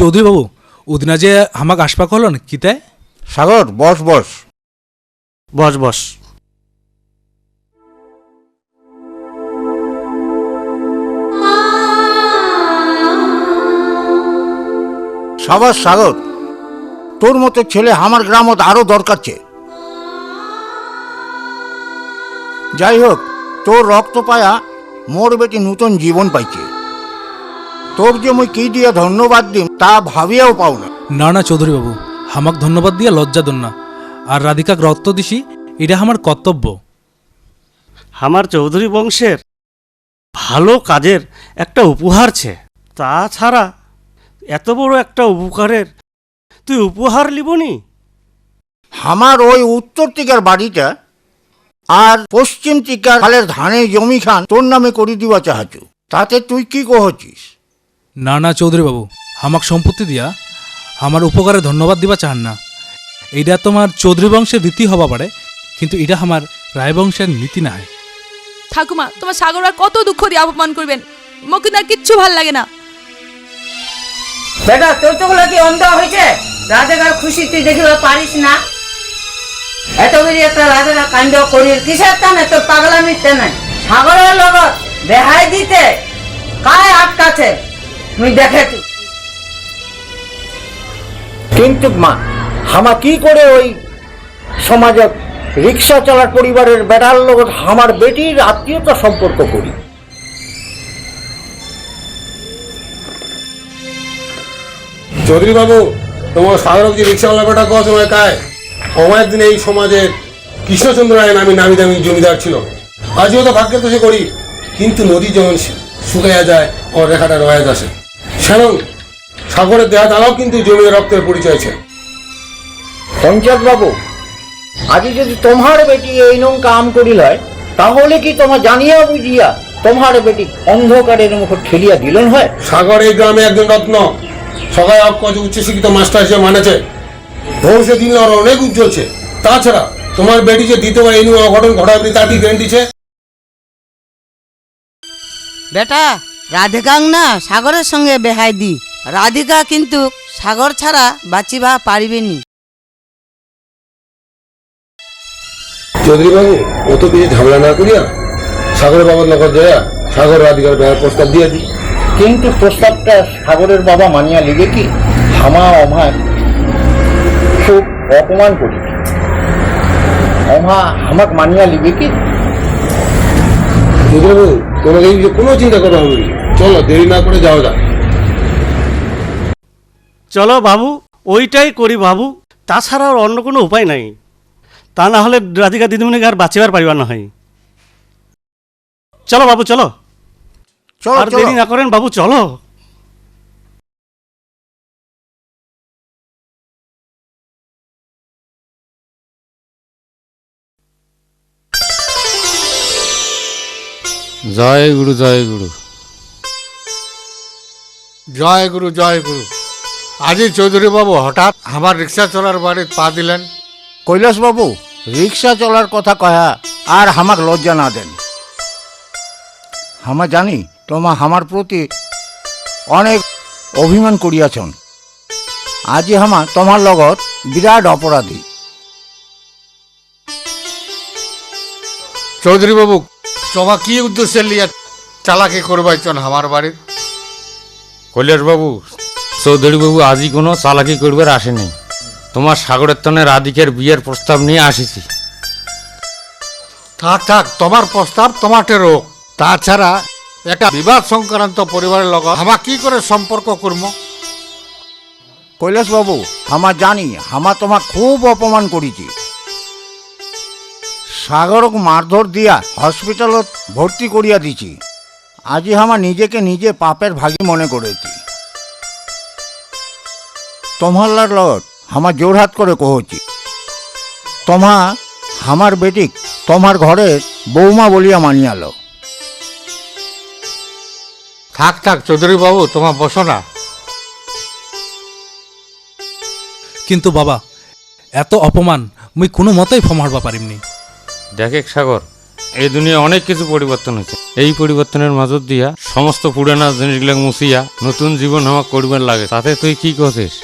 চৌধুরী বাবু উদিনা যে হামাক আসপাক হলন কিতে সাগর বস বস। বস বস। সাবাস সাগর তোর মতো ছেলে আমার গ্রামত আরও দরকার ছে। যাই হোক তোর রক্ত পায়া মোর বেটি নূতন জীবন পাইছে। তোর যে মুই কি দিয়ে ধন্যবাদ দিম তা ভাবিয়াও পাও না। না না চৌধুরী বাবু হামাক ধন্যবাদ দিয়া লজ্জা দন না। আর রাধিকাক রক্ত দিছি এটা আমার কর্তব্য। আমার চৌধুরী বংশের ভালো কাজের একটা উপহার ছে। তাছাড়া এত বড় একটা উপকারের তুই উপহার লিবনি আমার ওই উত্তর টিকার বাড়িটা আর পশ্চিম টিকার খালের ধানের জমি খান তোর নামে করে দিবা চাহাচু। তাতে তুই কি কহছিস? না না চৌধুরী বাবু হামাক সম্পত্তি দিয়া আমার উপকারে ধন্যবাদ দিবা চান না এইটা তোমার চৌধুরী বংশের রীতি হবা পারে কিন্তু এটা আমার রায় বংশের নীতি না হয় ঠাকুমা তোমার সাগর আর কত দুঃখ দিয়ে অপমান করবেন? মকে আর কিচ্ছু ভালো লাগে না। বেটা তোর চোখগুলো কি অন্ধ হয়েছে রাধাকার খুশি তুই দেখিব পারিস না? এত বেরি একটা রাধাকা কাণ্ড করির কিসের টানে? তোর পাগলামির টানে। সাগরের লগত দেখাই দিতে কায় আটকাছে তুই দেখে কিন্তু মা, হামা কি করে ওই সমাজত রিক্সা চালার পরিবারের বেড়ার লগত আমার বেটির আত্মীয়তা সম্পর্ক করি? চৌধুরী বাবু তোমার সাধারণ যে রিক্সাওয়ালা বেটা কত সময় কায় আমার দিনে এই সমাজে কৃষ্ণচন্দ্র রায় নামে নামি দামি জমিদার ছিল। আজও তো ভাগ্যে তো সে করি কিন্তু নদী যেমন শুকাইয়া যায়, আমার রেখাটা রয়ে আসে শ্যালং সাগরের দেহা দ্বারাও কিন্তু জমির রক্তের পরিচয় আছে। পঞ্চায়েত বাবু আজ যদি তোমার বেটি এই নং কাম করিল হয় তাহলে কি তোমার জানিয়া বুঝিয়া তোমার বেটি অন্ধকারের মুখ ঠেলিয়া দিলেন হয়? সাগর এই গ্রামে একজন রত্ন সবাই অকজ উচ্চশিক্ষিত মাস্টার হিসেবে মানেছে ভবিষ্যৎ দিন ওর অনেক উজ্জ্বলছে তাছাড়া তোমার বেটি যে দ্বিতীয়বার এই নিয়ে অঘটন ঘটাবে তার কি গ্যারান্টিছে বেটা রাধিকাং না সাগরের সঙ্গে বেহাই দি। রাধিকা কিন্তু সাগর ছাড়া বাঁচিবা পারিবেনি। চৌধুরী বাবু অত বেশি ঝামেলা না করিয়া সাগরের বাবার লগত যায় সাগর রাধিকার বিয়ার প্রস্তাব দিয়ে দিই কিন্তু প্রস্তাবটা সাগরের বাবা মানিয়া লিগে কি? হামা অমার খুব অপমান করি অমা হামাক মানিয়া লিগে কি? চৌধুরী বাবু তোমাকে কোনো চিন্তা করা হবে চলো দেরি না করে যাওয়া যাক। চলো বাবু ওইটাই করি বাবু। তাছাড়া আর অন্য কোনো উপায় নাই। তা না হলে রাধিকা দিদিমণিকে আর বাঁচিবার পারিবার না হয়। চলো বাবু চলো। চলো আর দেরি না করেন বাবু চলো। জয় গুরু জয় গুরু। জয় গুরু জয় গুরু। আজি চৌধুরী বাবু হঠাৎ আমার রিক্সা চলার বাড়ি পা দিলেন। কৈলাস বাবু রিক্সা চলার কথা কয়া আর হামাক লজ্জা না দেন। হামা জানি তোমা হামার প্রতি অনেক অভিমান করিয়াছন। আজি হামা তোমার লগত বিরাট অপরাধী। চৌধুরী বাবু তোমা কি উদ্দেশ্যে লিয়া চালাকি করবাইছেন আমার বাড়ির? কৈলাস বাবু চৌধুরী বাবু আজই কোনো চালাকি করবার আসেনি তোমার সাগরের তনে রাধিকের বিয়ের প্রস্তাব নিয়ে আসিছি। থাক থাক তোমার প্রস্তাব তোমাকে রোগ। তাছাড়া একটা বিবাদ সংক্রান্ত পরিবারের লগত আমা কি করে সম্পর্ক করব? কৈলাস বাবু হামা জানি হামা তোমা খুব অপমান করেছি। সাগরক মারধর দিয়া হসপিটালত ভর্তি করিয়া দিছি। আজি আমার নিজেকে নিজে পাপের ভাগী মনে করেছি। তোমার লগত হামা জোরহাত করে কহছি। তোমা আমার বেটিক তোমার ঘরে বৌমা বলিয়া মানিয়ালো। থাক থাক চৌধুরী বাবু তোমার বসো না। কিন্তু বাবা এত অপমান মুই কোনো মতেই ফমারবা পারিমনি। দেখে সাগর, এই দুনিয়া অনেক কিছু পরিবর্তন হয়েছে। এই পরিবর্তনের মাজত দিয়া সমস্ত পুরানা জিনিসগুলো মুছিয়া নতুন জীবন আমার করবার লাগে। তাতে তুই কি করছিস?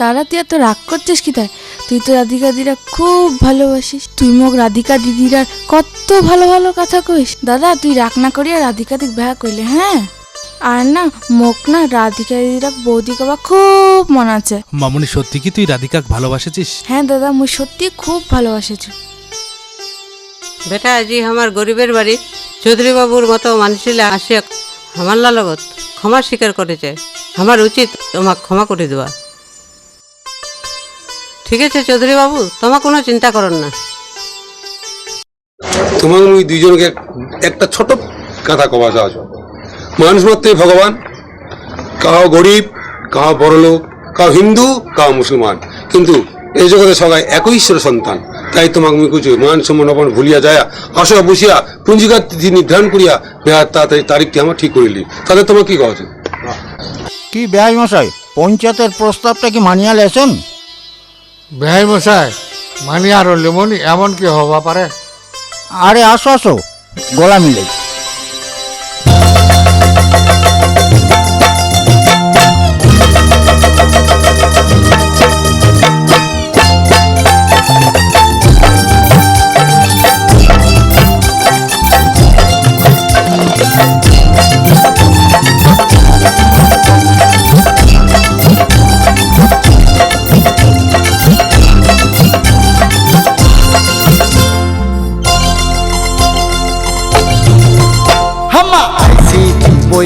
দাদা, তুই এত রাগ করছিস কি তাই? তুই তো রাধিকা দিদিরা খুব ভালোবাসিস। তুই মোক রাধিকা দিদিরা কত ভালো ভালো কথা কইস। দাদা, তুই রাগ না করিয়া রাধিকা দিক ভ্যা কইলে হ্যাঁ? আর না মোক না রাধিকা দিদিরা বৌদি কবা খুব মন আছে। মামনি সত্যি কি তুই রাধিকাকে ভালোবাসেছিস? হ্যাঁ দাদা মুই সত্যি খুব ভালোবাসেছি। বেটা আজি আমার গরিবের বাড়ি চৌধুরী বাবুর মতো মানুষিলা আসিয়া আমার লগত ক্ষমা স্বীকার করেছে। আমার উচিত তোমাক ক্ষমা করে দেওয়া। ঠিক আছে চৌধুরী বাবু তোমার কোনো চিন্তা করেন না। তোমার ওই দুইজনকে একটা ছোট কথা কবা চাওয়া মানুষ মাত্রই ভগবান। কাহ গরিব কাহ বড়লোক কাহ হিন্দু কাহ মুসলমান। কিন্তু এই জগতে সবাই একই ঈশ্বর সন্তান। তাই তোমাকে আমি কিছু মান সম্মান অপমান ভুলিয়া যায় আসা বসিয়া পুঞ্জিকার তিথি নির্ধারণ করিয়া বিহার তাড়াতাড়ি তারিখটি আমার ঠিক করিলি। তাহলে তোমার কি কথা কি বেহাই মশাই? পঞ্চায়েতের প্রস্তাবটা কি মানিয়া লেছেন? বেহাই মশাই মানি আর লেমনি এমন কি হবা পারে? আরে আসো আসো। গলা মিলে।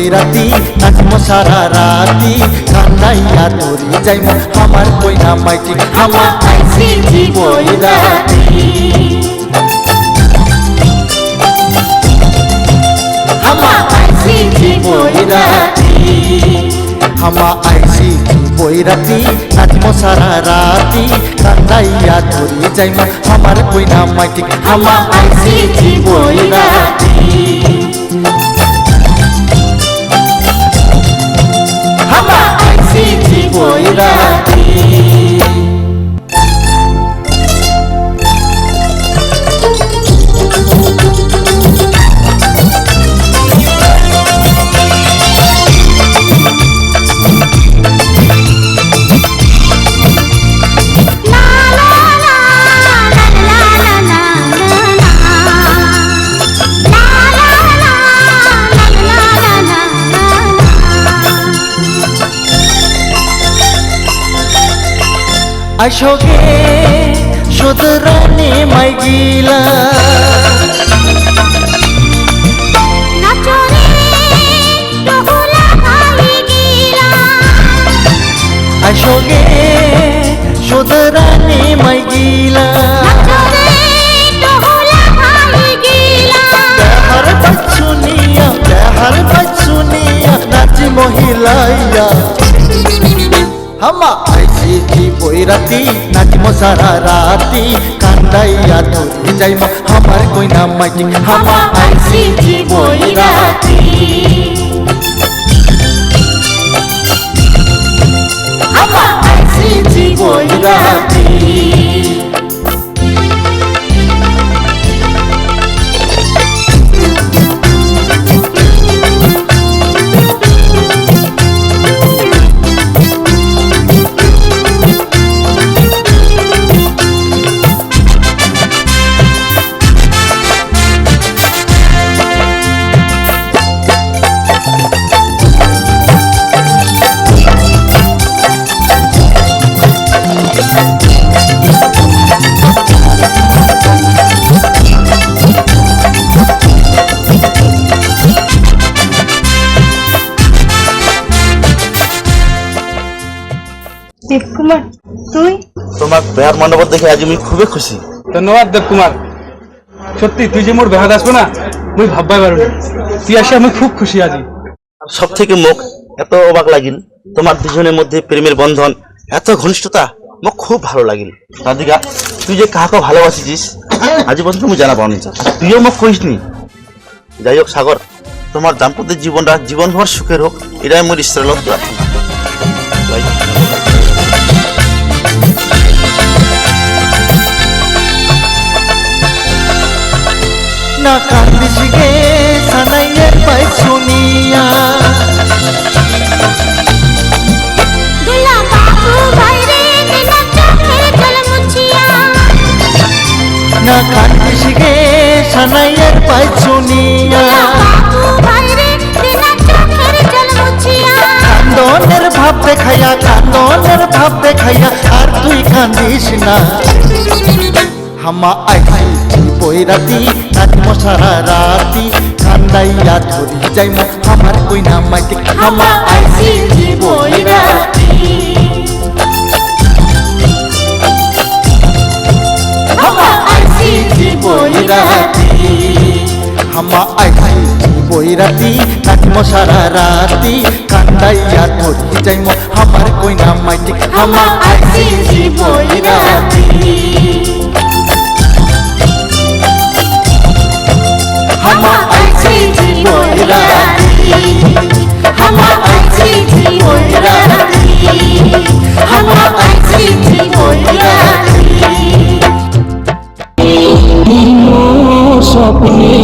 বৈরাতি নাচমো সারা রাতি, কান্দাইয়া তোরি যাইমো আমার কইনা মাইটি হামা আইসি বৈরাতি হামা আইসি বৈরাতি হামা আইসি বৈরাতি নাচমো সারা রাতি, কান্দাইয়া তোরি যাইমো আমার কইনা মাইটি হামা আইসি বৈরাতি হামা そうい。अशोके सुधराने मजीला अशोके सुधराने मजीला हर मोहिलाया हम्मा কি বৈরাতি নাচিমো সারা রাতি। কান্দাইয়া ধরে যাইম আমার কইনা মাইটি হামা আইসি বৈরাতি তোমার বিহার মণ্ডপত দেখে আজ আমি খুবই খুশি ধন্যবাদ দেব কুমার সত্যি তুই যে মোর বেহাত আসব না মুই ভাববাই পারো তুই আসে আমি খুব খুশি আছি সব থেকে মুখ এত অবাক লাগিল তোমার দুজনের মধ্যে প্রেমের বন্ধন এত ঘনিষ্ঠতা মোক খুব ভালো লাগিল। রাধিকা তুই যে কাহাকে ভালোবাসিছিস আজ পর্যন্ত আমি জানা পাওনি তুইও মোক কইসনি যাই হোক সাগর তোমার দাম্পত্য জীবনটা জীবনভর সুখের হোক এটাই মোর ঈশ্বরের লোক প্রার্থনা না কান্দিস গে সানাইয়ের পাই শুনিয়া। না কান্দিস গে সানাইয়ের পাই শুনিয়া। কান্দনের ভাব দেখাইয়া কান্দনের ভাব দেখাইয়া আর তুই কান্দিস না। হামা আইছি বৈরাতি নাচিম সারা রাতি কান্দাইয়া ধরি যাইম আমার কইনা মাইতি হামা আইছি বৈরাতি। হামা আইছি বৈরাতি। হামা আইছি বৈরাতি নাচিম সারা রাতি কান্দাইয়া ধরি যাইম আমার কইনা মাইতি হামা আইছি বৈরাতি। আপনি